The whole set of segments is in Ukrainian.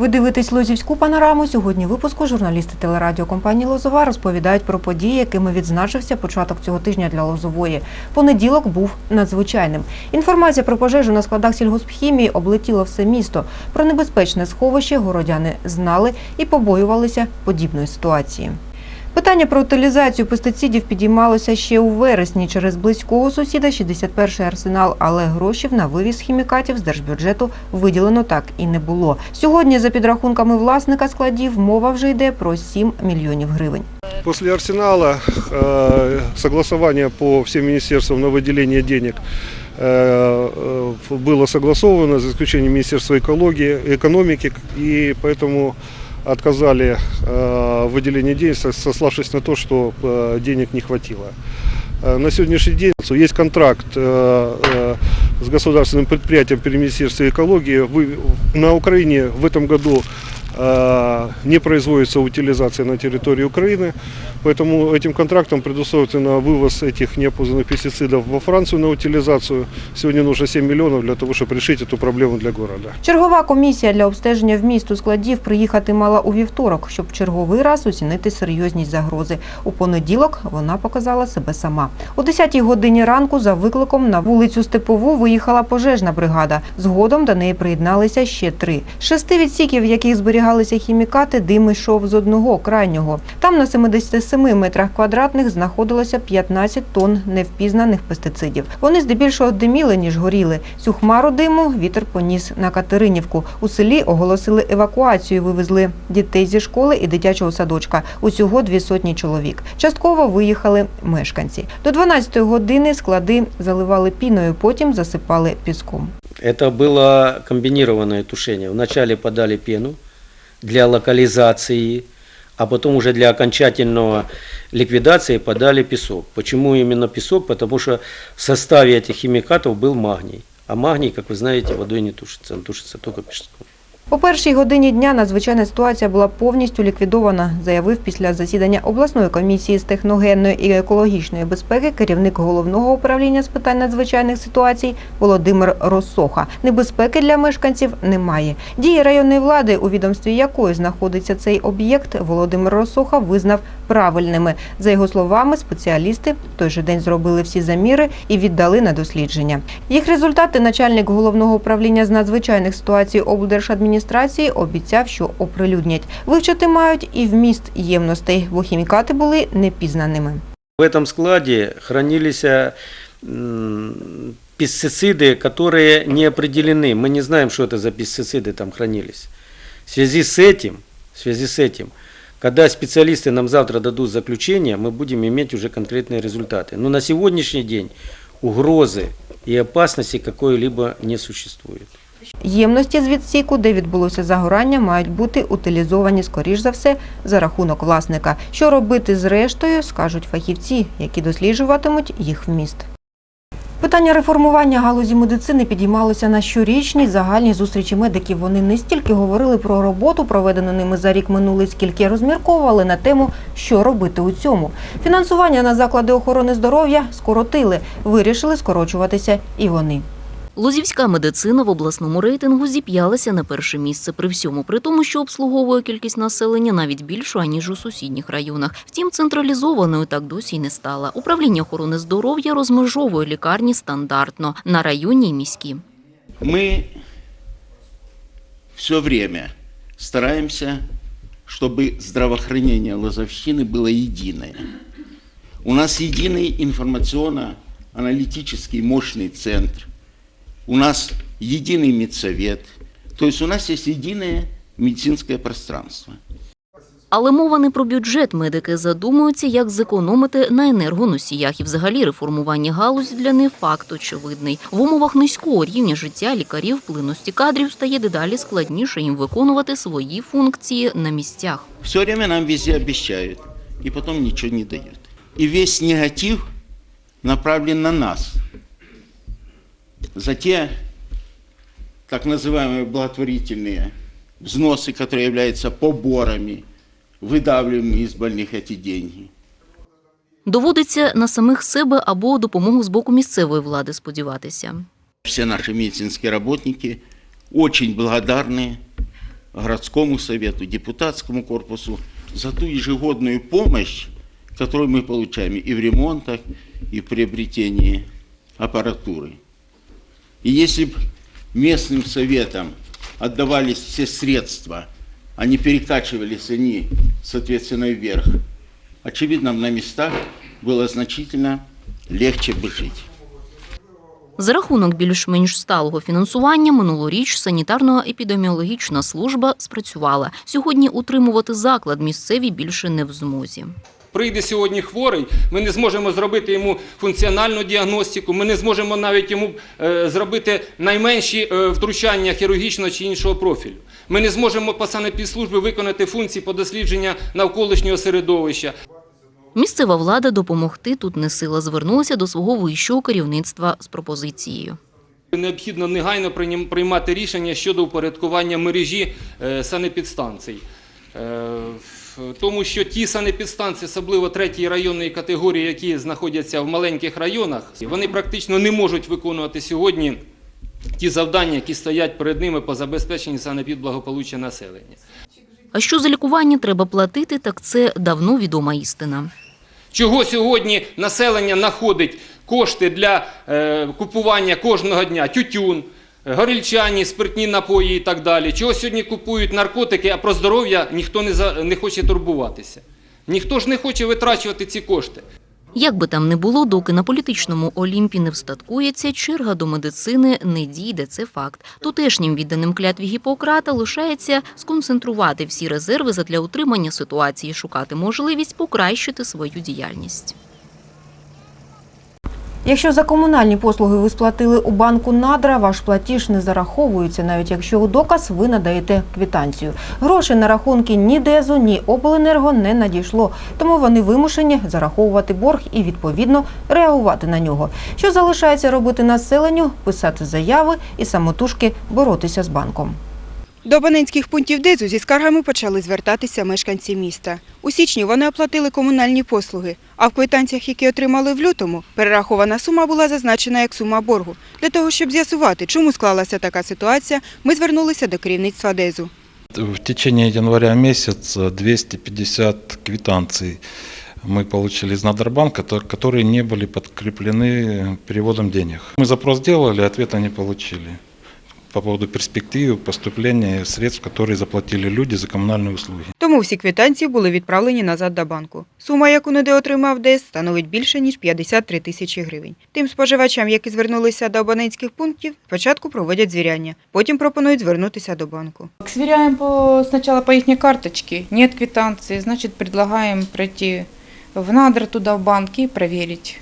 Ви дивитесь Лозівську панораму. Сьогодні випуску журналісти телерадіокомпанії Лозова розповідають про події, якими відзначився початок цього тижня для Лозової. Понеділок був надзвичайним. Інформація про пожежу на складах сільгоспхімії облетіла все місто. Про небезпечне сховище городяни знали і побоювалися подібної ситуації. Питання про утилізацію пестицидів підіймалося ще у вересні через близького сусіда 61-й арсенал, але грошів на вивіз хімікатів з держбюджету виділено так і не було. Сьогодні, за підрахунками власника складів, мова вже йде про 7 мільйонів гривень. После арсенала э, согласование по всем министерствам на выделение денег э, э, было согласовано, за исключением Министерства экологии, экономики, и поэтому отказали э, в выделении денег, со- сославшись на то, что э, денег не хватило. Э, На сегодняшний день есть контракт э, э, с государственным предприятием при Министерстве экологии. Вы- На Украине в этом году э, не производится утилизация на территории Украины, поэтому этим контрактом предусмотрено вывоз этих неопознанных пестицидов во Францию на утилизацию. Сегодня нужно 7 миллионов для того, чтобы решить эту проблему для города. Чергова комісія для обстеження вмісту складів приїхати мала у вівторок, щоб в черговий раз оцінити серйозність загрози. У понеділок вона показала себе сама. О 10-й годині ранку за викликом на вулицю Степову виїхала пожежна бригада. Згодом до неї приєдналися ще три. З шести відсіків, в яких зберігалися хімікати, дим йшов з одного крайнього. Там на 77 метрах квадратних знаходилося 15 тонн невпізнаних пестицидів. Вони здебільшого диміли, ніж горіли. Цю хмару диму вітер поніс на Катеринівку. У селі оголосили евакуацію, вивезли дітей зі школи і дитячого садочка. Усього дві сотні чоловік. Частково виїхали мешканці. До 12-ї години склади заливали піною, потім засипали піском. Это было комбинированное тушение. Вначале подали пену для локализации, а потом уже для окончательного ликвидации подали песок. Почему именно песок? Потому что в составе этих химикатов был магний. А магний, как вы знаете, водой не тушится, он тушится только песком. О першій годині дня надзвичайна ситуація була повністю ліквідована, заявив після засідання обласної комісії з техногенної і екологічної безпеки керівник головного управління з питань надзвичайних ситуацій Володимир Росоха. Небезпеки для мешканців немає. Дії районної влади, у відомстві якої знаходиться цей об'єкт, Володимир Росоха визнав правильними. За його словами, спеціалісти в той же день зробили всі заміри і віддали на дослідження. Їх результати начальник головного управління з надзвичайних ситуацій облдержадміністрації обіцяв, що оприлюднять. Вивчити мають і вміст ємностей, бо хімікати були непізнаними. В этом складе хранились м, пестициды, которые не определены. Мы не знаем, что это за пестициды там хранились. В связи с этим, в связи с этим, когда специалисты нам завтра дадут заключение, мы будем иметь уже конкретные результаты. Но на сегодняшний день угрозы и опасности какой-либо не существует. Ємності з відсіку, де відбулося загорання, мають бути утилізовані, скоріш за все, за рахунок власника. Що робити з рештою, скажуть фахівці, які досліджуватимуть їх вміст. Питання реформування галузі медицини підіймалося на щорічній загальній зустрічі медиків. Вони не стільки говорили про роботу, проведену ними за рік минулий, скільки розмірковували на тему, що робити у цьому. Фінансування на заклади охорони здоров'я скоротили, вирішили скорочуватися і вони. Лозівська медицина в обласному рейтингу зіп'ялася на перше місце при всьому, при тому, що обслуговує кількість населення навіть більшу, аніж у сусідніх районах. Втім, централізованою так досі й не стала. Управління охорони здоров'я розмежовує лікарні стандартно на районні і міські. Мы все время стараемся, чтобы здравоохранение Лозовщины было единое. У нас единый информационно-аналитический мощный центр. У нас единый медсовет. То есть у нас есть единое медицинское пространство. Але мова не про бюджет. Медики задумуються, як зекономити на енергоносіях. І взагалі реформування галузі для них факт очевидний. В умовах низького рівня життя лікарів плинності кадрів стає дедалі складніше їм виконувати свої функції на місцях. Все время нам везде обещают, и потом ничего не дают. И весь негатив направлен на нас За те так называемые благотворительные взносы, которые являются поборами, выдавливаем из больных эти деньги. Доводиться на самих себе або допомогу з боку місцевої влади сподіватися. Все наши медицинские работники очень благодарны городскому совету, депутатскому корпусу за ту ежегодную помощь, которую мы получаем и в ремонтах, и в приобретении аппаратуры. И если бы местным советам отдавались все средства, а не перекачивались они, соответственно, вверх, очевидно, на местах было значительно легче бы жить. За рахунок більш-менш сталого фінансування минулоріч санітарно-епідеміологічна служба спрацювала. Сьогодні утримувати заклад місцеві більше не в змозі. Прийде сьогодні хворий, ми не зможемо зробити йому функціональну діагностику, ми не зможемо навіть йому е, зробити найменші е, втручання хірургічного чи іншого профілю. Ми не зможемо по санепідслужбі виконати функції по дослідження навколишнього середовища. Місцева влада допомогти тут не сила звернулася до свого вищого керівництва з пропозицією. Необхідно негайно приймати рішення щодо упорядкування мережі е, санепідстанцій. Тому що ті санепідстанції, особливо третьої районної категорії, які знаходяться в маленьких районах, вони практично не можуть виконувати сьогодні ті завдання, які стоять перед ними по забезпеченню санепідблагополуччя населення. А що за лікування треба платити, так це давно відома істина. Чого сьогодні населення знаходить кошти для е, купування кожного дня тютюн, горільчані, спиртні напої і так далі. Чого сьогодні купують наркотики, а про здоров'я ніхто не, за, не хоче турбуватися. Ніхто ж не хоче витрачувати ці кошти. Як би там не було, доки на політичному Олімпі не встаткується, черга до медицини не дійде, це факт. Тутешнім відданим клятві Гіппократа лишається сконцентрувати всі резерви задля утримання ситуації, шукати можливість покращити свою діяльність. Якщо за комунальні послуги ви сплатили у банку надра, ваш платіж не зараховується, навіть якщо у доказ ви надаєте квитанцію. Грошей на рахунки ні ДЕЗу, ні обленерго не надійшло, тому вони вимушені зараховувати борг і відповідно реагувати на нього. Що залишається робити населенню? Писати заяви і самотужки боротися з банком. До абонентських пунктів ДЕЗу зі скаргами почали звертатися мешканці міста. У січні вони оплатили комунальні послуги, а в квитанціях, які отримали в лютому, перерахована сума була зазначена як сума боргу. Для того, щоб з'ясувати, чому склалася така ситуація, ми звернулися до керівництва ДЕЗу. В течение января месяца 250 квитанций мы получили из Надорбанка, то- которые не были подкреплены переводом денег. Мы запрос сделали, ответа не получили по поводу перспективы поступления средств, которые заплатили люди за коммунальные услуги. Тому всі квитанції були відправлені назад до банку. Сума, яку НЕДЕ отримав ДЕЗ, становить більше, ніж 53 тисячі гривень. Тим споживачам, які звернулися до абонентських пунктів, спочатку проводять звіряння, потім пропонують звернутися до банку. Сверяем по, сначала по их карточке, нет квитанции, значит предлагаем пройти в надр туда в банк и проверить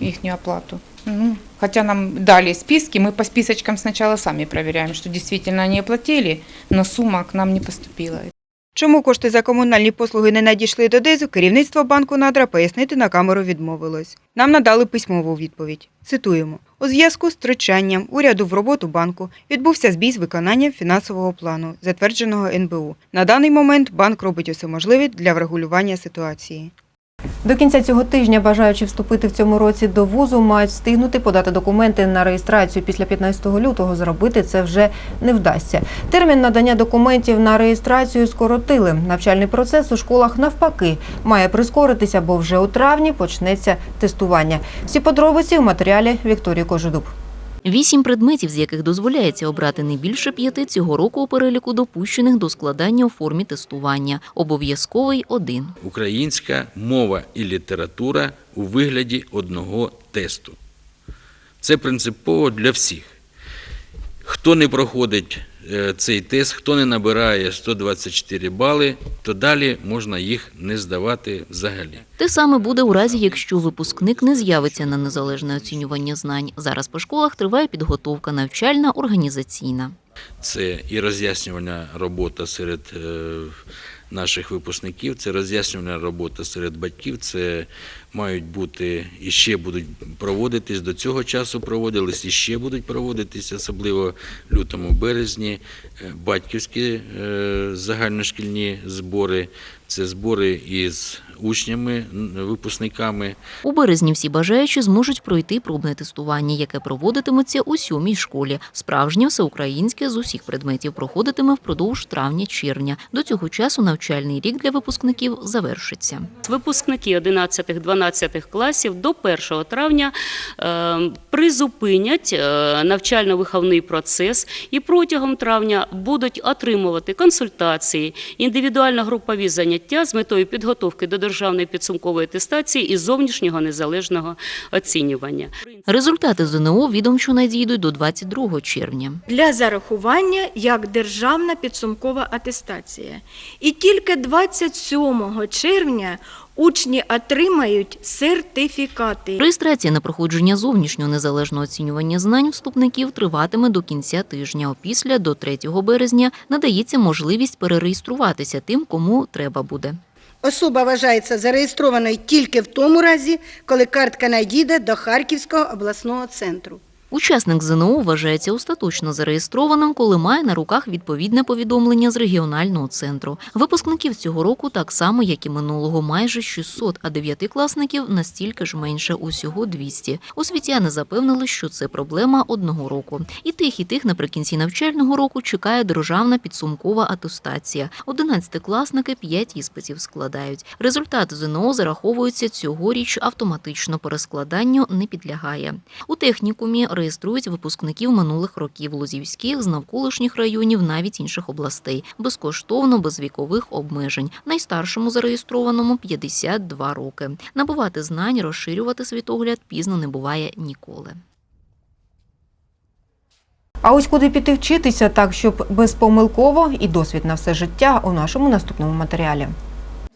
их оплату. Хотя нам дали списки, мы по списочкам сначала сами проверяем, что действительно они оплатили, но сумма к нам не поступила. Чому кошти за комунальні послуги не надійшли до ДЕЗу, керівництво банку Надра пояснити на камеру відмовилось. Нам надали письмову відповідь. Цитуємо. У зв'язку з втручанням уряду в роботу банку відбувся збій з виконанням фінансового плану, затвердженого НБУ. На даний момент банк робить усе можливе для врегулювання ситуації. До кінця цього тижня бажаючи вступити в цьому році до вузу, мають встигнути подати документи на реєстрацію після 15 лютого. Зробити це вже не вдасться. Термін надання документів на реєстрацію скоротили. Навчальний процес у школах навпаки має прискоритися, бо вже у травні почнеться тестування. Всі подробиці в матеріалі Вікторії Кожедуб. Вісім предметів, з яких дозволяється обрати не більше п'яти, цього року у переліку допущених до складання у формі тестування. Обов'язковий один. українська мова і література у вигляді одного тесту. Це принципово для всіх. Хто не проходить цей тест, хто не набирає 124 бали, то далі можна їх не здавати взагалі. Те саме буде у разі, якщо випускник не з'явиться на незалежне оцінювання знань. Зараз по школах триває підготовка навчальна, організаційна. Це і роз'яснювальна робота серед е, наших випускників, це роз'яснювальна робота серед батьків, це мають бути і ще будуть проводитись. До цього часу проводились і ще будуть проводитись, особливо в лютому березні. Е, Батьківські е, загальношкільні збори. Це збори із учнями, випускниками. У березні всі бажаючі зможуть пройти пробне тестування, яке проводитиметься у сьомій школі. Справжнє всеукраїнське з усіх предметів проходитиме впродовж травня-червня. До цього часу навчальний рік для випускників завершиться. Випускники 11-12 класів до 1 травня е, призупинять е, навчально-виховний процес і протягом травня будуть отримувати консультації, індивідуально-групові заняття з метою підготовки до державної підсумкової атестації і зовнішнього незалежного оцінювання. Результати ЗНО відомчо надійдуть до 22 червня. для зарахування як державна підсумкова атестація. І тільки 27 червня учні отримають сертифікати. Реєстрація на проходження зовнішнього незалежного оцінювання знань вступників триватиме до кінця тижня. Опісля до 3 березня надається можливість перереєструватися тим, кому треба буде. Особа вважається зареєстрованою тільки в тому разі, коли картка надійде до Харківського обласного центру. Учасник ЗНО вважається остаточно зареєстрованим, коли має на руках відповідне повідомлення з регіонального центру. Випускників цього року так само, як і минулого, майже 600, а дев'ятикласників настільки ж менше, усього 200. Освітяни запевнили, що це проблема одного року. І тих, і тих наприкінці навчального року чекає державна підсумкова атестація. Одинадцятикласники п'ять іспитів складають. Результати ЗНО зараховуються цьогоріч автоматично. Перескладанню не підлягає. У технікумі реєструють випускників минулих років лозівських з навколишніх районів, навіть інших областей, безкоштовно, без вікових обмежень. Найстаршому зареєстрованому 52 роки. Набувати знань, розширювати світогляд пізно не буває ніколи. А ось куди піти вчитися так, щоб безпомилково і досвід на все життя у нашому наступному матеріалі.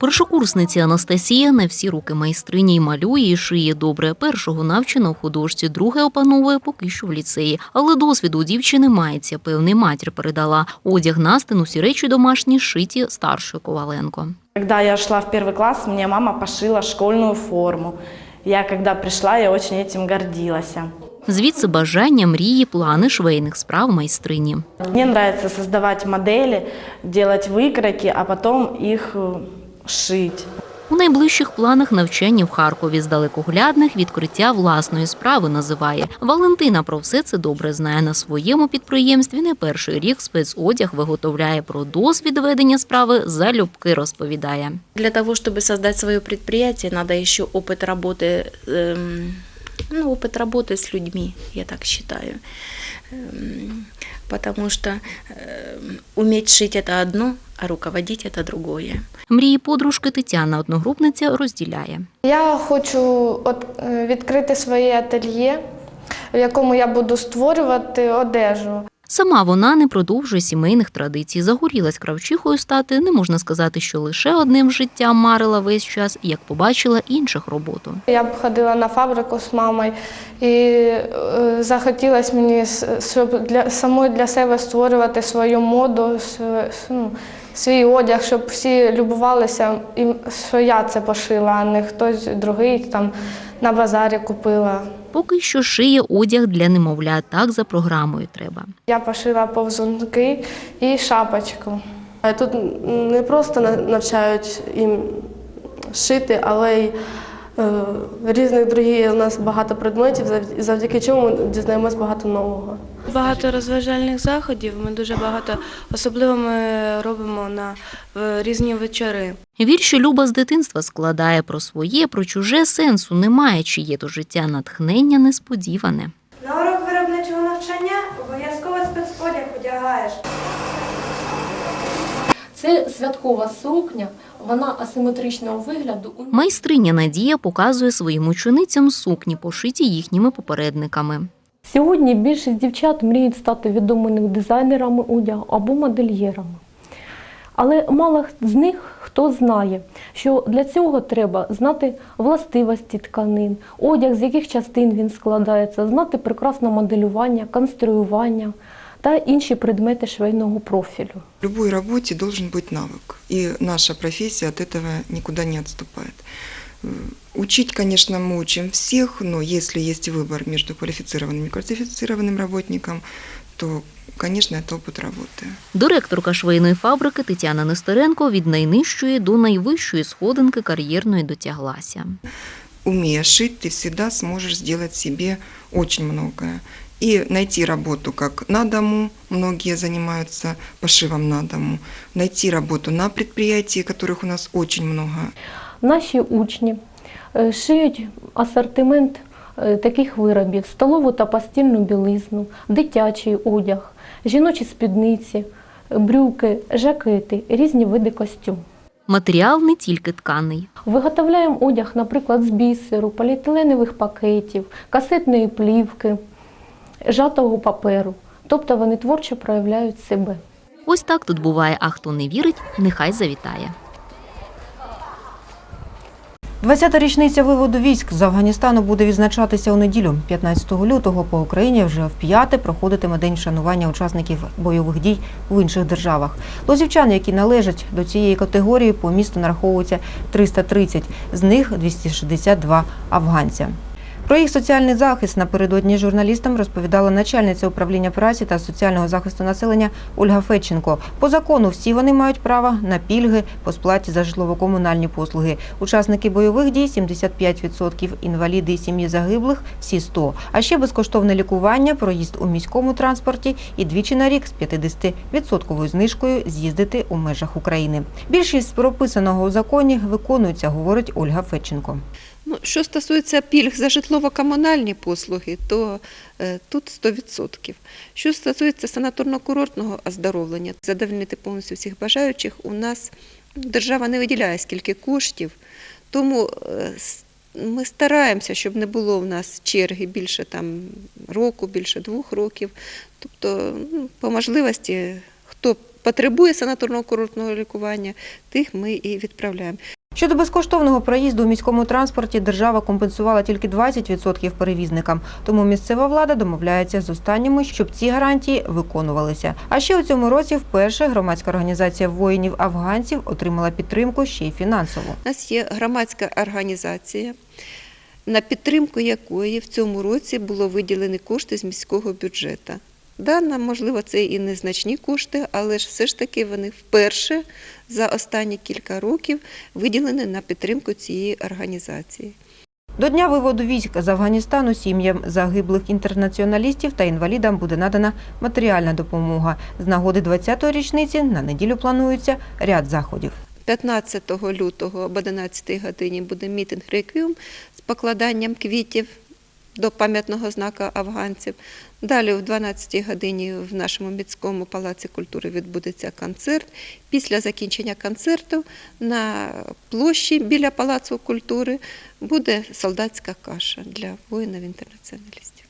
Першокурсниця Анастасія на всі руки майстрині й малює і шиє добре. Першого навчена у художці, друге опановує поки що в ліцеї. Але досвіду у дівчини мається, певний матір передала. Одяг Настин, усі речі домашні шиті старшою Коваленко. Когда я шла в первый класс, мне мама пошила школьную форму. Я когда пришла, я очень этим гордилась. Звідси бажання, мрії, плани швейних справ майстрині. Мне нравится создавать модели, делать выкройки, а потом их э, шить. У найближчих планах навчання в Харкові з далекоглядних відкриття власної справи називає. Валентина про все це добре знає на своєму підприємстві. Не перший рік спецодяг виготовляє про досвід ведення справи залюбки розповідає. Для того, чтобы создать свое предприятие, надо еще опыт работы, эм, ну, опыт работы с людьми, я так считаю. Эм, Потому что эм, уметь шить это одно, а руководить это другое. Мрії подружки Тетяна, одногрупниця, розділяє. Я хочу от, е, відкрити своє ательє, в якому я буду створювати одежу. Сама вона не продовжує сімейних традицій. Загорілась кравчихою стати. Не можна сказати, що лише одним життям марила весь час, як побачила інших роботу. Я б ходила на фабрику з мамою і е, захотілося мені, щоб для самої для себе створювати свою моду, ну, свій одяг, щоб всі любувалися, і що я це пошила, а не хтось другий там на базарі купила. Поки що шиє одяг для немовля. Так за програмою треба. Я пошила повзунки і шапочку. Тут не просто навчають їм шити, але й е, різних другі у нас багато предметів, зав- завдяки чому ми дізнаємось багато нового. Багато розважальних заходів. Ми дуже багато, особливо ми робимо на різні вечори. Вірші Люба з дитинства складає про своє, про чуже сенсу немає, чиє то життя натхнення несподіване. На урок виробничого навчання обов'язково спецодяг одягаєш. Це святкова сукня, вона асиметричного вигляду. Майстриня Надія показує своїм ученицям сукні, пошиті їхніми попередниками. Сьогодні більшість дівчат мріють стати відомими дизайнерами одягу або модельєрами. Але мало з них хто знає, що для цього треба знати властивості тканин, одяг, з яких частин він складається, знати прекрасне моделювання, конструювання та інші предмети швейного профілю. В любой работе должен быть навык, и наша профессия от этого никуда не отступает. М, Учить, конечно, мы учим всех, но если есть выбор между квалифицированным и квалифицированным работником, то, конечно, это опыт работы. Директорка швейної фабрики Тетяна Нестеренко від найнижчої до найвищої сходинки кар'єрної дотяглася. Умея шить, ты всегда сможешь сделать себе очень многое. И найти работу как на дому, многие занимаются пошивом на дому, найти работу на предприятии, которых у нас очень много, Наші учні е, шиють асортимент е, таких виробів: столову та постільну білизну, дитячий одяг, жіночі спідниці, брюки, жакети, різні види костюм. Матеріал не тільки тканий. Виготовляємо одяг, наприклад, з бісеру, поліетиленових пакетів, касетної плівки, жатого паперу. Тобто вони творчо проявляють себе. Ось так тут буває, а хто не вірить, нехай завітає. 20-та річниця виводу військ з Афганістану буде відзначатися у неділю. 15 лютого по Україні вже в п'яте проходитиме день вшанування учасників бойових дій в інших державах. Лозівчани, які належать до цієї категорії, по місту нараховується 330, з них 262 афганця. Про їх соціальний захист напередодні журналістам розповідала начальниця управління праці та соціального захисту населення Ольга Федченко. По закону всі вони мають право на пільги по сплаті за житлово-комунальні послуги. Учасники бойових дій 75%, інваліди і сім'ї загиблих всі 100. А ще безкоштовне лікування, проїзд у міському транспорті і двічі на рік з 50% знижкою з'їздити у межах України. Більшість прописаного у законі виконується, говорить Ольга Федченко. Ну, що стосується пільг за житлово-комунальні послуги, то е, тут 100%. Що стосується санаторно-курортного оздоровлення, задовольнити повністю всіх бажаючих, у нас держава не виділяє скільки коштів, тому е, ми стараємося, щоб не було в нас черги більше там, року, більше двох років. Тобто, ну, по можливості, хто потребує санаторно-курортного лікування, тих ми і відправляємо. Щодо безкоштовного проїзду у міському транспорті держава компенсувала тільки 20% перевізникам, тому місцева влада домовляється з останніми, щоб ці гарантії виконувалися. А ще у цьому році вперше громадська організація воїнів афганців отримала підтримку ще й фінансово. У нас є громадська організація, на підтримку якої в цьому році було виділені кошти з міського бюджету. Да, нам, можливо, це і незначні кошти, але ж все ж таки вони вперше за останні кілька років виділені на підтримку цієї організації. До дня виводу військ з Афганістану сім'ям загиблих інтернаціоналістів та інвалідам буде надана матеріальна допомога. З нагоди 20-ї річниці на неділю планується ряд заходів. 15 лютого об 11 годині буде мітинг реквіум з покладанням квітів до пам'ятного знака афганців. Далі о 12-й годині в нашому міському палаці культури відбудеться концерт. Після закінчення концерту на площі біля палацу культури буде солдатська каша для воїнів-інтернаціоналістів.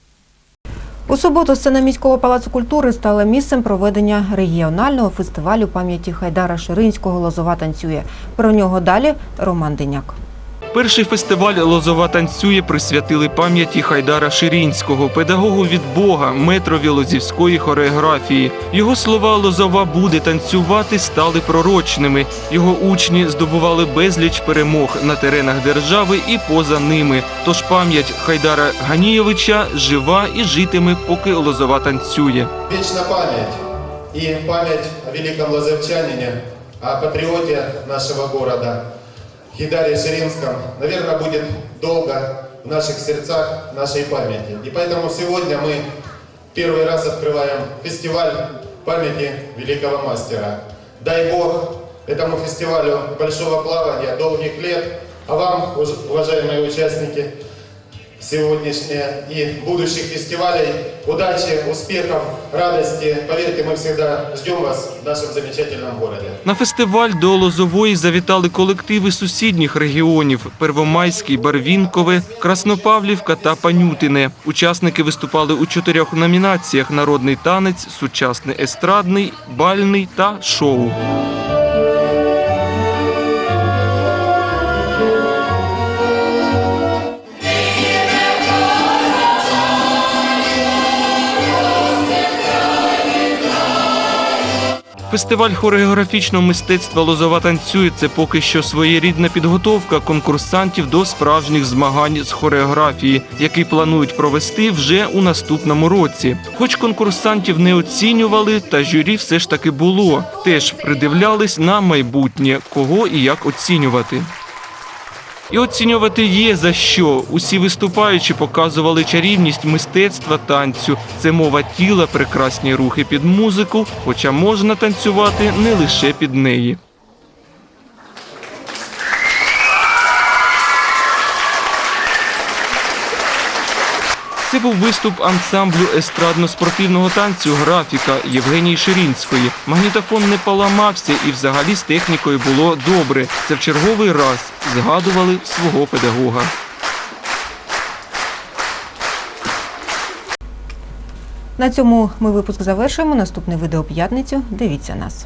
У суботу сцена міського палацу культури стала місцем проведення регіонального фестивалю пам'яті Хайдара Ширинського Лозова танцює. Про нього далі Роман Деняк. Перший фестиваль Лозова танцює присвятили пам'яті Хайдара Ширінського, педагогу від Бога, метрові лозівської хореографії. Його слова Лозова буде танцювати стали пророчними. Його учні здобували безліч перемог на теренах держави і поза ними. Тож пам'ять Хайдара Ганійовича жива і житиме, поки Лозова танцює. Вечна память и память о великом лазовчанине, о патриоте нашего города, Хидаре Ширинском, наверное, будет долго в наших сердцах, в нашей памяти. И поэтому сегодня мы первый раз открываем фестиваль памяти великого мастера. Дай Бог этому фестивалю большого плавания, долгих лет, а вам, уважаемые участники, сегодняшние и будущих фестивалей. Удачи, успехов, радости. Поверьте, мы всегда ждем вас в нашем замечательном городе. На фестиваль до Лозової завітали колективи сусідніх регіонів Первомайський, Барвінкове, Краснопавлівка та Панютине. Учасники виступали у чотирьох номінаціях: народний танець, сучасний естрадний, бальний та шоу. Фестиваль хореографічного мистецтва Лозова танцює це поки що своєрідна підготовка конкурсантів до справжніх змагань з хореографії, які планують провести вже у наступному році. Хоч конкурсантів не оцінювали, та журі все ж таки було. Теж придивлялись на майбутнє, кого і як оцінювати. І оцінювати є за що. Усі виступаючі показували чарівність мистецтва танцю. Це мова тіла, прекрасні рухи під музику, хоча можна танцювати не лише під неї. Це був виступ ансамблю естрадно-спортивного танцю графіка Євгенії Ширінської. Магнітофон не поламався і взагалі з технікою було добре. Це в черговий раз згадували свого педагога. На цьому ми випуск завершуємо. Наступне відео п'ятницю. Дивіться нас.